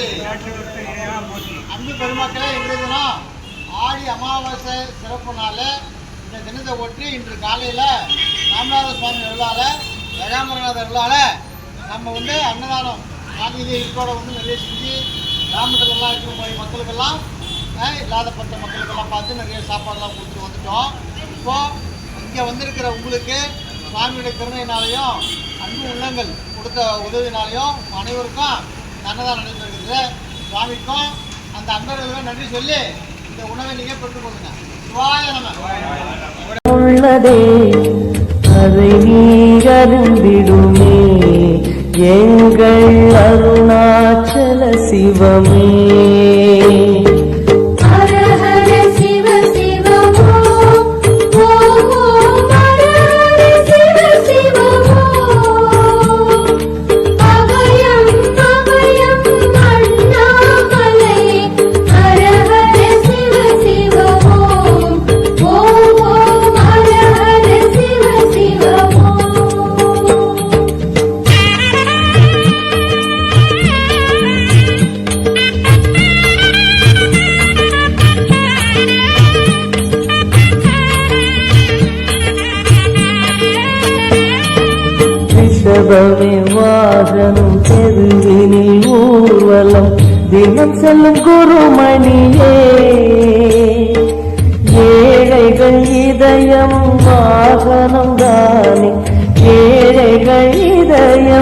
போற்றி அன்பு பெருமக்களே இன்றைய தினம் ஆடி அமாவாசை சிறப்பு நாள். இந்த தினத்தை ஒட்டி இன்று காலையில் ராமநாத சுவாமி அருளால் ஏகாம்பரநாதர் அருளால் நம்ம வந்து அன்னதானம் காந்திஜி இருக்கோட வந்து நிறைய செஞ்சு கிராமத்துலலாம் இருக்கிற மக்களுக்கெல்லாம் இல்லாதப்பட்ட மக்களுக்கெல்லாம் பார்த்து நிறைய சாப்பாடெல்லாம் கொடுத்து வந்துட்டோம். இப்போது இங்கே வந்திருக்கிற உங்களுக்கு சுவாமியுடைய கருணையினாலையும் அன்பு உள்ளங்கள் கொடுத்த உதவினாலையும் அனைவருக்கும் அன்னதானம் நடைபெறுகிறது. சுவாமிக்கும் அந்த அன்பர்களுக்கும் நன்றி சொல்லி இந்த உணவை நீங்கள் பெற்றுக்கொள்ளுங்க சிவாய நம்ம உள்ளதே அதை நீ எங்கள் அருணாச்சல சிவமே. ரிஷபமே வாகனம் தெருவினில் ஊர்வலம். தினம் செல்லும் குருமணியே ஏழைகள் இதயம் வாகனம் தானே. ஏழைகள் இதயம்